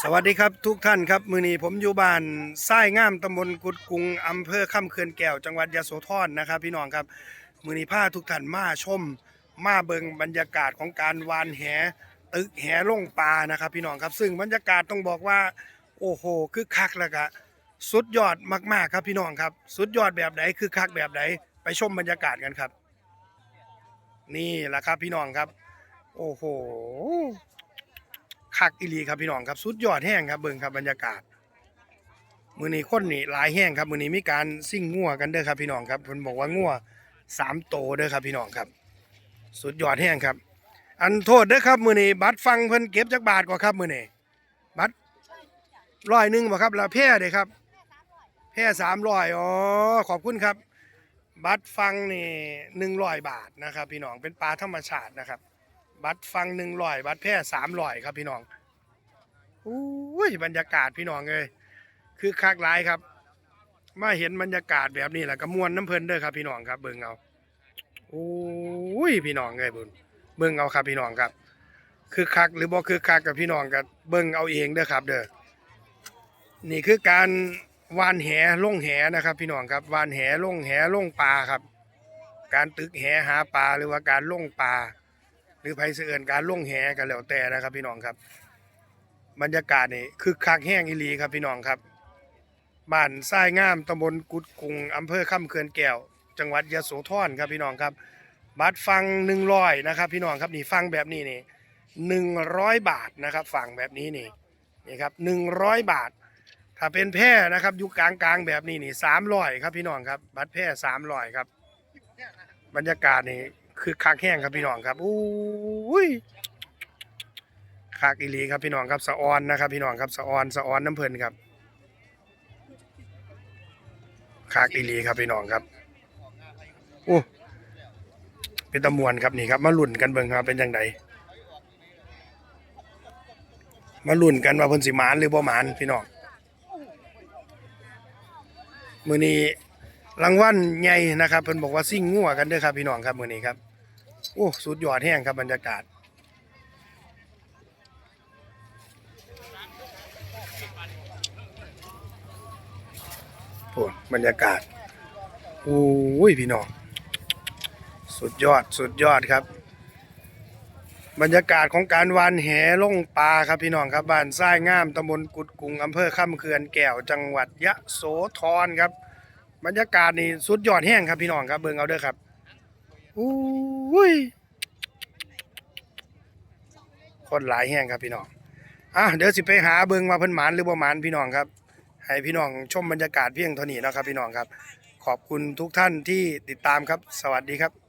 สวัสดีครับทุกท่านครับ มือนี้ผมอยู่บ้านทรายงามตำบลกุดกุงอำเภอค่ำเขื่อนแก้วจังหวัดยโสธรนะครับ พี่น้องครับ มือนี้าทุกท่านมาชม มาเบิงบรรยากาศของการวานแห ตึกแหล่งปลานะครับ พี่น้องครับ ซึ่งบรรยากาศต้องบอกว่า โอ้โหคือคักแล้วก็สุดยอดมากๆครับพี่น้องครับ สุดยอดแบบไหนคือคักแบบไหนไปชมบรรยากาศกันครับ นี่แหละครับพี่น้องครับ โอ้โห คักอีหลีครับพี่น้องครับสุดยอดแห้งครับเบิ่งครับบรรยากาศ มือนี้คนนี่หลายแห้งครับมือนี้มีการซิ่งงัวกันเด้อครับพี่น้องครับเพิ่นบอกว่างัวสามโตเด้อครับพี่น้องครับ สุดยอดแห้งครับ อันโทษเด้อครับมือนี้บัตรฟังเพิ่นเก็บจักบาทกว่าครับมือนี้บัตรร้อยหนึ่งบ่ครับแล้วแพร่เด้ครับแพร่สามร้อยอ๋อขอบคุณครับ บัตรฟังนี่หนึ่งร้อยบาทนะครับ พี่น้องเป็นปลาธรรมชาตินะครับ บัตรฟังหนึ่งร้อยบัตรแพร่สามร้อยครับพี่น้องอุ้ยบรรยากาศพี่น้องเลยคือคักหลายครับ มาเห็นบรรยากาศแบบนี้แหละก็มวนน้ำเพลินเด้อครับ พี่น้องครับ เบิ่งเอาอุ้ยพี่น้องเลยบุญเบิ่งเอาครับพี่น้องครับ คือคักหรือบ่คือคักกับพี่น้องกับเบิ่งเอาเองเด้อครับ เด้อนี่คือการวานแหล่งแหนะครับ พี่น้องครับวานแหล่งแหล่งปลาครับ การตึกแหหาปลาหรือว่าการล่งปลา หรือไผเสื่อนการล่วงแหกันแล้วแต่นะครับ พี่น้องครับ บรรยากาศนี่คือคักแห้งอีหลีครับพี่น้องครับบ้านทรายงามตำบลกุดกุงอำเภอค่ำเขื่อนแก้ว จังหวัดยะโสธรครับพี่น้องครับบัตรฟังหนึ่งร้อยนะครับ พี่น้องครับนี่ฟังแบบนี้นี่หนึ่งร้อยบาทนะครับฟังแบบนี้นี่นี่ครับหนึ่งร้อยบาท ถ้าเป็นแพร่นะครับยู่กลางกลางแบบนี้นี่สามร้อยครับพี่น้องครับ บัตรแพร่สามร้อยครับ บรรยากาศนี่ คือคักแห้งครับพี่น้องครับอุ้ยคักอีหลีครับพี่น้องครับสะออนนะครับ พี่น้องครับสะออนสะออนน้ำเพลินครับคักอีหลีครับพี่น้องครับโอ้เป็นตะมวนครับนี่ครับ มาลุ่นกันเบิ่งครับเป็นยังไงมาลุ่นกันว่าพนสิมานหรือบ่หมานพี่น้องมือนี้ รางวัลใหญ่นะครับเพิ่นบอกว่าซิ่งงัวกันเด้อครับพี่น้องครับมื้อนี้ครับโอ้สุดยอดแห้งครับบรรยากาศโอ้บรรยากาศโอ้ยพี่น้องสุดยอดสุดยอดครับ บรรยากาศของการวานแหล่งปลาครับพี่น้องครับบ้านทรายงามตำบลกุดกุงอำเภอค่ำเขื่อนแก้วจังหวัดยะโสธรครับ บรรยากาศนี่สุดยอดแห้งครับพี่น้องครับเบิ่งเอาเด้อครับอู้ยคนหลายแห้งครับพี่น้องอะเดี๋ยวสิไปหาเบิ่งว่าเพิ่นหมานหรือบ่หมานพี่น้องครับ ให้พี่น้องชมบรรยากาศเพียงเท่านี้นะครับพี่น้องครับ ขอบคุณทุกท่านที่ติดตามครับ สวัสดีครับ